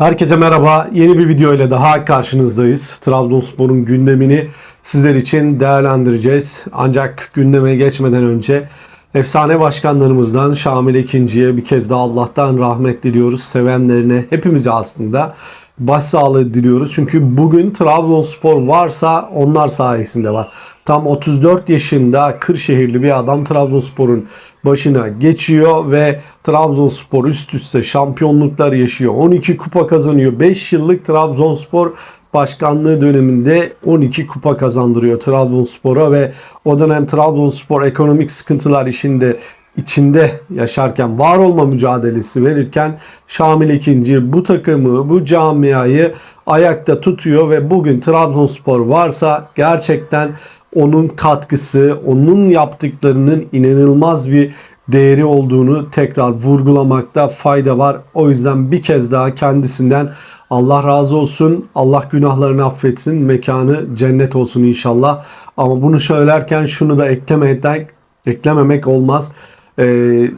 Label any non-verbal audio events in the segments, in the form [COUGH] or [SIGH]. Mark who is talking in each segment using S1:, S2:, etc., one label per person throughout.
S1: Herkese merhaba. Yeni bir video ile daha karşınızdayız. Trabzonspor'un gündemini sizler için değerlendireceğiz. Ancak gündeme geçmeden önce efsane başkanlarımızdan Şamil İkinci'ye bir kez daha Allah'tan rahmet diliyoruz. Sevenlerine, hepimize aslında başsağlığı diliyoruz. Çünkü bugün Trabzonspor varsa onlar sayesinde var. Tam 34 yaşında Kırşehirli bir adam Trabzonspor'un başına geçiyor ve Trabzonspor üst üste şampiyonluklar yaşıyor. 12 kupa kazanıyor. 5 yıllık Trabzonspor başkanlığı döneminde 12 kupa kazandırıyor Trabzonspor'a ve o dönem Trabzonspor ekonomik sıkıntılar işinde içinde yaşarken var olma mücadelesi verirken Şamil ikinci bu takımı bu camiayı ayakta tutuyor ve bugün Trabzonspor varsa gerçekten onun katkısı, onun yaptıklarının inanılmaz bir değeri olduğunu tekrar vurgulamakta fayda var. O yüzden bir kez daha kendisinden Allah razı olsun. Allah günahlarını affetsin. Mekanı cennet olsun inşallah. Ama bunu söylerken şunu da eklemeden eklememek olmaz. Ee,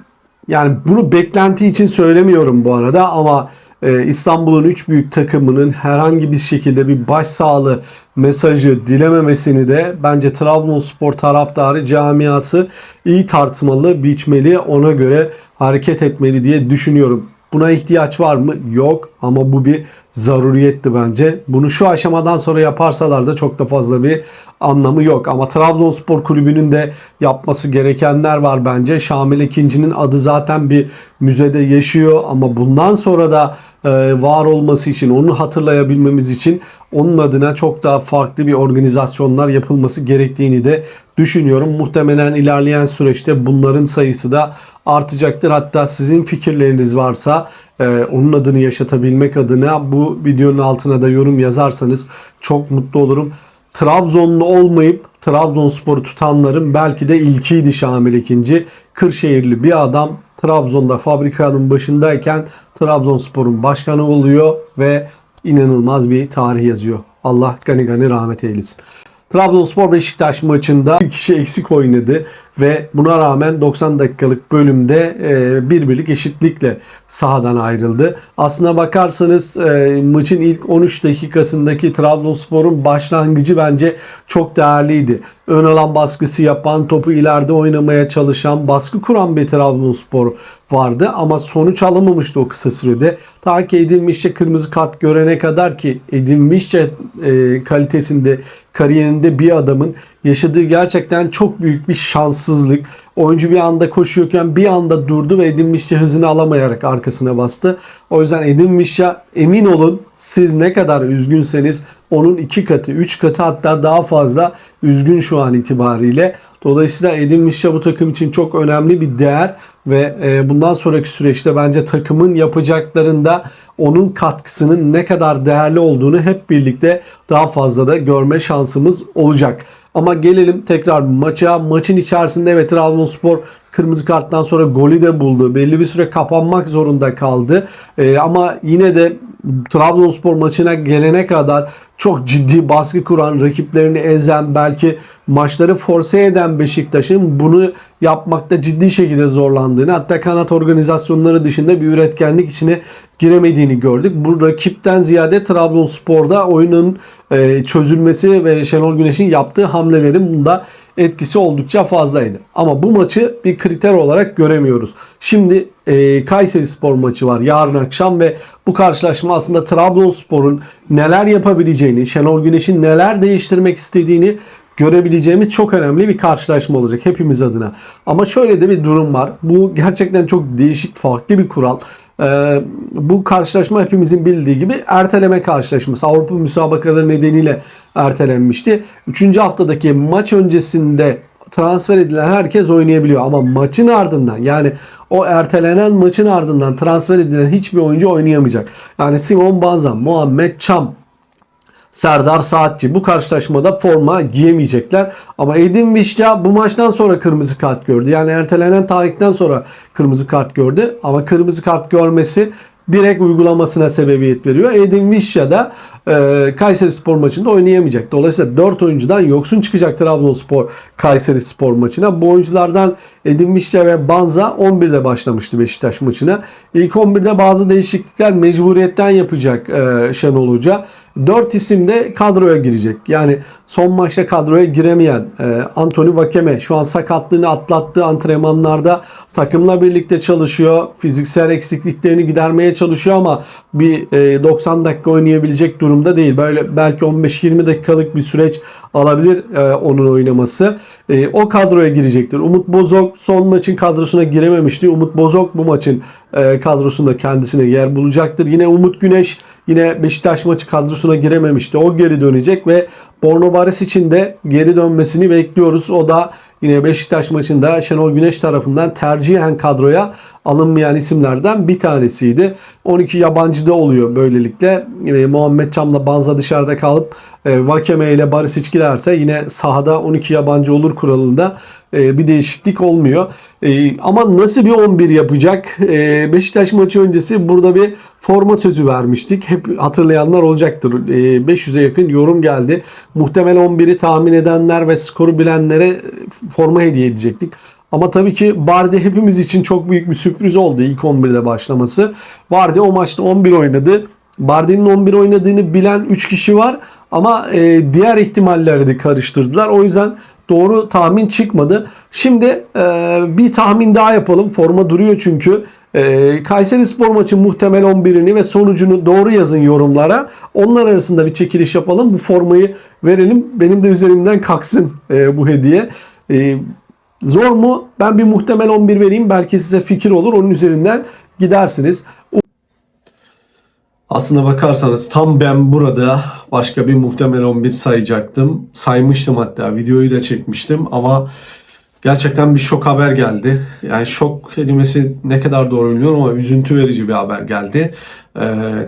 S1: yani bunu beklenti için söylemiyorum bu arada ama İstanbul'un üç büyük takımının herhangi bir şekilde bir başsağlığı mesajı dilememesini de bence Trabzonspor taraftarı camiası iyi tartmalı, biçmeli, ona göre hareket etmeli diye düşünüyorum. Buna ihtiyaç var mı? Yok ama bu bir zaruriyetti bence. Bunu şu aşamadan sonra yaparsalar da çok da fazla bir anlamı yok. Ama Trabzonspor Kulübü'nün de yapması gerekenler var bence. Şamil İkinci'nin adı zaten bir müzede yaşıyor ama bundan sonra da e, var olması için, onu hatırlayabilmemiz için onun adına çok daha farklı bir organizasyonlar yapılması gerektiğini de düşünüyorum. Muhtemelen ilerleyen süreçte bunların sayısı da artacaktır. Hatta sizin fikirleriniz varsa e, onun adını yaşatabilmek adına bu videonun altına da yorum yazarsanız çok mutlu olurum. Trabzonlu olmayıp Trabzonspor'u tutanların belki de ilkiydi Şamil ikinci. Kırşehirli bir adam Trabzon'da fabrikanın başındayken Trabzonspor'un başkanı oluyor ve inanılmaz bir tarih yazıyor. Allah gani gani rahmet eylesin. Trabzonspor Beşiktaş maçında bir kişi eksik oynadı ve buna rağmen 90 dakikalık bölümde e, bir birlik eşitlikle sahadan ayrıldı. Aslına bakarsanız e, maçın ilk 13 dakikasındaki Trabzonspor'un başlangıcı bence çok değerliydi. Ön alan baskısı yapan, topu ileride oynamaya çalışan, baskı kuran bir Trabzonspor vardı ama sonuç alamamıştı o kısa sürede. Ta ki Edilmişçe kırmızı kart görene kadar ki Edilmişçe e, kalitesinde kariyerinde bir adamın yaşadığı gerçekten çok büyük bir şanssızlık. Oyuncu bir anda koşuyorken bir anda durdu ve Edin Mişçe hızını alamayarak arkasına bastı. O yüzden Edin Mişçe emin olun siz ne kadar üzgünseniz onun iki katı, üç katı hatta daha fazla üzgün şu an itibariyle. Dolayısıyla Edin Mişçe bu takım için çok önemli bir değer ve e, bundan sonraki süreçte bence takımın yapacaklarında onun katkısının ne kadar değerli olduğunu hep birlikte daha fazla da görme şansımız olacak. Ama gelelim tekrar maça. Maçın içerisinde evet Trabzonspor kırmızı karttan sonra golü de buldu. Belli bir süre kapanmak zorunda kaldı. Ee, ama yine de Trabzonspor maçına gelene kadar çok ciddi baskı kuran, rakiplerini ezen, belki maçları force eden Beşiktaş'ın bunu yapmakta ciddi şekilde zorlandığını, hatta kanat organizasyonları dışında bir üretkenlik içine giremediğini gördük. Bu rakipten ziyade Trabzonspor'da oyunun e, çözülmesi ve Şenol Güneş'in yaptığı hamlelerin bunda etkisi oldukça fazlaydı. Ama bu maçı bir kriter olarak göremiyoruz. Şimdi e, Kayseri Spor maçı var yarın akşam ve bu karşılaşma aslında Trabzonspor'un neler yapabileceğini, Şenol Güneş'in neler değiştirmek istediğini görebileceğimiz çok önemli bir karşılaşma olacak hepimiz adına. Ama şöyle de bir durum var. Bu gerçekten çok değişik, farklı bir kural. Ee, bu karşılaşma hepimizin bildiği gibi erteleme karşılaşması. Avrupa müsabakaları nedeniyle ertelenmişti. Üçüncü haftadaki maç öncesinde transfer edilen herkes oynayabiliyor. Ama maçın ardından yani o ertelenen maçın ardından transfer edilen hiçbir oyuncu oynayamayacak. Yani Simon Banza, Muhammed Çam, Serdar Saatçi bu karşılaşmada forma giyemeyecekler. Ama Edin Vişça bu maçtan sonra kırmızı kart gördü. Yani ertelenen tarihten sonra kırmızı kart gördü. Ama kırmızı kart görmesi direkt uygulamasına sebebiyet veriyor. Edin Vişça da e, Kayseri Spor maçında oynayamayacak. Dolayısıyla 4 oyuncudan yoksun çıkacak Trabzonspor Kayseri Spor maçına. Bu oyunculardan Edin ve Banza 11'de başlamıştı Beşiktaş maçına. İlk 11'de bazı değişiklikler mecburiyetten yapacak e, Şenol Hoca. 4 isim de kadroya girecek. Yani son maçta kadroya giremeyen e, Anthony Vakeme şu an sakatlığını atlattığı antrenmanlarda takımla birlikte çalışıyor. Fiziksel eksikliklerini gidermeye çalışıyor ama bir e, 90 dakika oynayabilecek durumda değil. Böyle belki 15-20 dakikalık bir süreç alabilir e, onun oynaması. E, o kadroya girecektir. Umut Bozok son maçın kadrosuna girememişti. Umut Bozok bu maçın e, kadrosunda kendisine yer bulacaktır. Yine Umut Güneş yine Beşiktaş maçı kadrosuna girememişti. O geri dönecek ve Borno Baris için de geri dönmesini bekliyoruz. O da yine Beşiktaş maçında Şenol Güneş tarafından tercihen kadroya alınmayan isimlerden bir tanesiydi. 12 yabancı da oluyor böylelikle. E, Muhammed Çam'la Banza dışarıda kalıp e, Vakeme ile Barisic giderse yine sahada 12 yabancı olur kuralında e, bir değişiklik olmuyor. E, ama nasıl bir 11 yapacak? E, Beşiktaş maçı öncesi burada bir forma sözü vermiştik. Hep hatırlayanlar olacaktır. E, 500'e yakın yorum geldi. Muhtemel 11'i tahmin edenler ve skoru bilenlere forma hediye edecektik. Ama tabii ki Bardi hepimiz için çok büyük bir sürpriz oldu ilk 11'de başlaması. Bardi o maçta 11 oynadı. Bardi'nin 11 oynadığını bilen 3 kişi var ama e, diğer ihtimalleri de karıştırdılar. O yüzden doğru tahmin çıkmadı. Şimdi e, bir tahmin daha yapalım. Forma duruyor çünkü. E, Kayseri Spor maçı muhtemel 11'ini ve sonucunu doğru yazın yorumlara. Onlar arasında bir çekiliş yapalım. Bu formayı verelim. Benim de üzerimden kalksın e, bu hediye. E, zor mu? Ben bir muhtemel 11 vereyim. Belki size fikir olur. Onun üzerinden gidersiniz. Aslına bakarsanız tam ben burada başka bir muhtemel 11 sayacaktım. Saymıştım hatta videoyu da çekmiştim ama gerçekten bir şok haber geldi. Yani şok kelimesi ne kadar doğru bilmiyorum ama üzüntü verici bir haber geldi. Ee,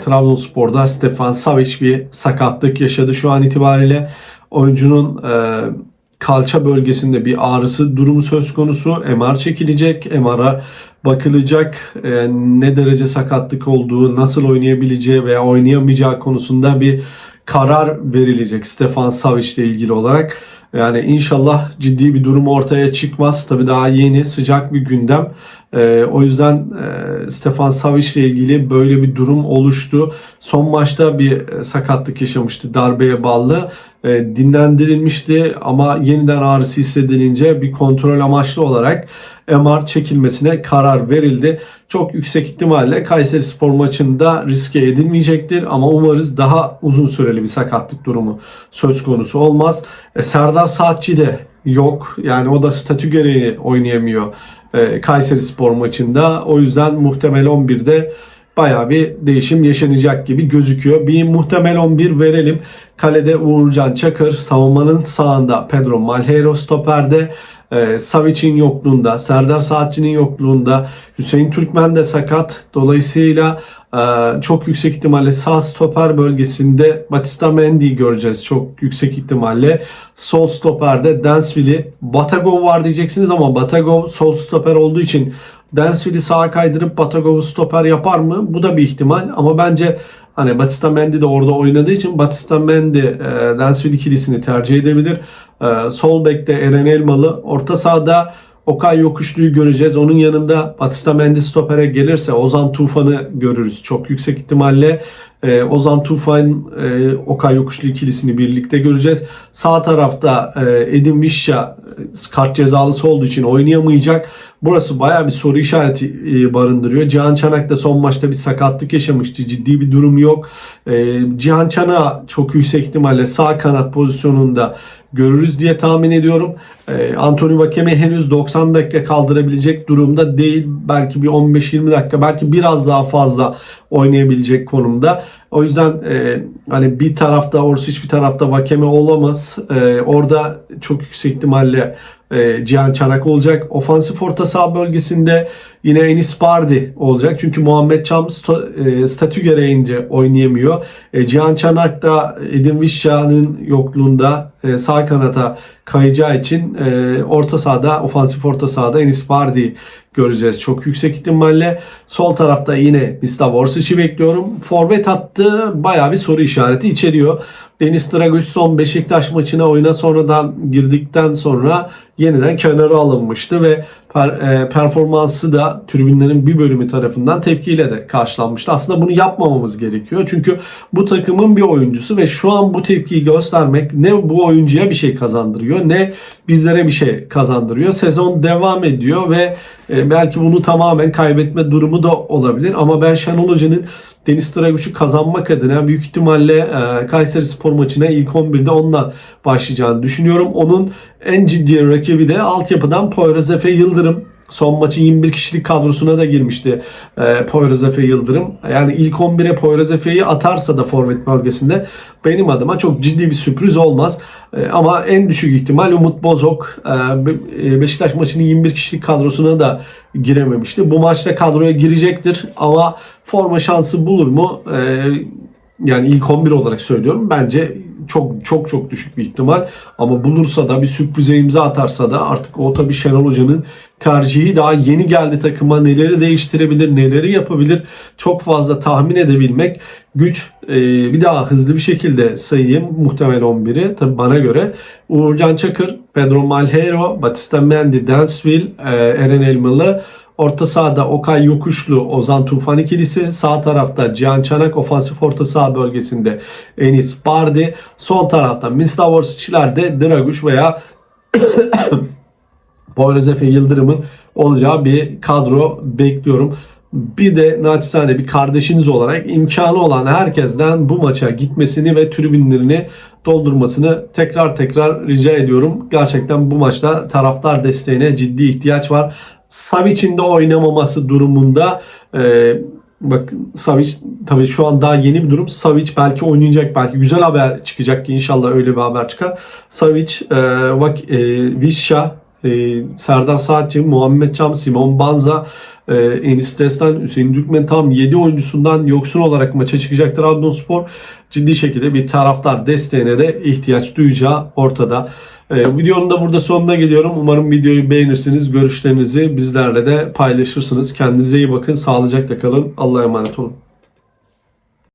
S1: Trabzonspor'da Stefan Savic bir sakatlık yaşadı şu an itibariyle. Oyuncunun e, kalça bölgesinde bir ağrısı durumu söz konusu. MR çekilecek. MR'a bakılacak. E, ne derece sakatlık olduğu, nasıl oynayabileceği veya oynayamayacağı konusunda bir karar verilecek Stefan Savic ile ilgili olarak. Yani inşallah ciddi bir durum ortaya çıkmaz. Tabii daha yeni sıcak bir gündem. Ee, o yüzden e, Stefan Savic ile ilgili böyle bir durum oluştu. Son maçta bir e, sakatlık yaşamıştı darbeye bağlı. E, dinlendirilmişti ama yeniden ağrısı hissedilince bir kontrol amaçlı olarak MR çekilmesine karar verildi. Çok yüksek ihtimalle Kayseri Spor maçında riske edilmeyecektir ama umarız daha uzun süreli bir sakatlık durumu söz konusu olmaz. E, Serdar Saatçi de yok. Yani o da statü gereği oynayamıyor e, Kayseri Spor maçında. O yüzden muhtemel 11'de baya bir değişim yaşanacak gibi gözüküyor. Bir muhtemel 11 verelim. Kalede Uğurcan Çakır, savunmanın sağında Pedro Malheiro stoperde. E, Savic'in yokluğunda, Serdar Saatçı'nın yokluğunda, Hüseyin Türkmen de sakat. Dolayısıyla çok yüksek ihtimalle sağ stoper bölgesinde Batista Mendy'yi göreceğiz çok yüksek ihtimalle. Sol stoperde Dansville'i, Batagov var diyeceksiniz ama Batagov sol stoper olduğu için Dansville'i sağa kaydırıp Batagov'u stoper yapar mı? Bu da bir ihtimal ama bence Hani Batista Mendy de orada oynadığı için Batista Mendy e, Dansville ikilisini tercih edebilir. E, sol bekte Eren Elmalı. Orta sahada Okay Yokuşlu'yu göreceğiz. Onun yanında Batista Mendy stopere gelirse Ozan Tufan'ı görürüz. Çok yüksek ihtimalle e, Ozan Tufan, e, Okay Yokuşlu ikilisini birlikte göreceğiz. Sağ tarafta e, Edin Vişya kart cezalısı olduğu için oynayamayacak. Burası baya bir soru işareti e, barındırıyor. Cihan Çanak da son maçta bir sakatlık yaşamıştı. Ciddi bir durum yok. E, Cihan Çanak'ı çok yüksek ihtimalle sağ kanat pozisyonunda görürüz diye tahmin ediyorum. E, Anthony Vakeme henüz 90 dakika kaldırabilecek durumda değil. Belki bir 15-20 dakika belki biraz daha fazla oynayabilecek konumda. O yüzden e, hani bir tarafta Orsic bir tarafta Vakeme olamaz. E, orada çok yüksek ihtimalle e, Cihan Çanak olacak. Ofansif orta saha bölgesinde yine Enis Bardi olacak. Çünkü Muhammed Çam e, statü gereğince oynayamıyor. E, Cihan Çanak da Edin Vişça'nın yokluğunda e, sağ kanata kayacağı için orta sahada, ofansif orta sahada Enis Bardi göreceğiz çok yüksek ihtimalle. Sol tarafta yine Mislav Orsic'i bekliyorum. Forvet hattı bayağı bir soru işareti içeriyor. Deniz Draguş son Beşiktaş maçına oyuna sonradan girdikten sonra yeniden kenara alınmıştı ve performansı da tribünlerin bir bölümü tarafından tepkiyle de karşılanmıştı. Aslında bunu yapmamamız gerekiyor. Çünkü bu takımın bir oyuncusu ve şu an bu tepkiyi göstermek ne bu oyuncuya bir şey kazandırıyor ne bizlere bir şey kazandırıyor. Sezon devam ediyor ve e, belki bunu tamamen kaybetme durumu da olabilir. Ama ben Şenol Hoca'nın Deniz Draguç'u kazanmak adına büyük ihtimalle e, Kayseri Spor maçına ilk 11'de onunla başlayacağını düşünüyorum. Onun en ciddi rakibi de altyapıdan Poyraz Efe Yıldırım. Son maçın 21 kişilik kadrosuna da girmişti e, Poyraz Efe Yıldırım. Yani ilk 11'e Poyraz Efe'yi atarsa da forvet bölgesinde benim adıma çok ciddi bir sürpriz olmaz. E, ama en düşük ihtimal Umut Bozok e, e, Beşiktaş maçının 21 kişilik kadrosuna da girememişti. Bu maçta kadroya girecektir ama forma şansı bulur mu? E, yani ilk 11 olarak söylüyorum. Bence çok çok çok düşük bir ihtimal. Ama bulursa da bir sürprize imza atarsa da artık o tabii Şenol Hoca'nın tercihi daha yeni geldi takıma. Neleri değiştirebilir, neleri yapabilir çok fazla tahmin edebilmek güç. Ee, bir daha hızlı bir şekilde sayayım muhtemel 11'i. Tabii bana göre Uğurcan Çakır, Pedro Malheiro, Batista Mendy, Dansville, e, Eren Elmalı, Orta sahada Okay Yokuşlu, Ozan Tufan ikilisi. Sağ tarafta Cihan Çanak ofansif orta saha bölgesinde Enis Bardi. Sol tarafta Mislav Orsic'ler de Draguş veya [COUGHS] Poyraz Efe Yıldırım'ın olacağı bir kadro bekliyorum. Bir de naçizane bir kardeşiniz olarak imkanı olan herkesten bu maça gitmesini ve tribünlerini doldurmasını tekrar tekrar rica ediyorum. Gerçekten bu maçta taraftar desteğine ciddi ihtiyaç var. Savic'in de oynamaması durumunda e, bak Savic tabii şu an daha yeni bir durum. Savic belki oynayacak belki güzel haber çıkacak ki inşallah öyle bir haber çıkar. Savic, e, Vak, e, Vişça, e, Serdar Saatçi, Muhammed Çam, Simon Banza, e, Enis Destan, Hüseyin Dükmen tam 7 oyuncusundan yoksun olarak maça çıkacak Trabzonspor. Ciddi şekilde bir taraftar desteğine de ihtiyaç duyacağı ortada. E, videonun da burada sonuna geliyorum. Umarım videoyu beğenirsiniz. Görüşlerinizi bizlerle de paylaşırsınız. Kendinize iyi bakın. Sağlıcakla kalın. Allah'a emanet olun.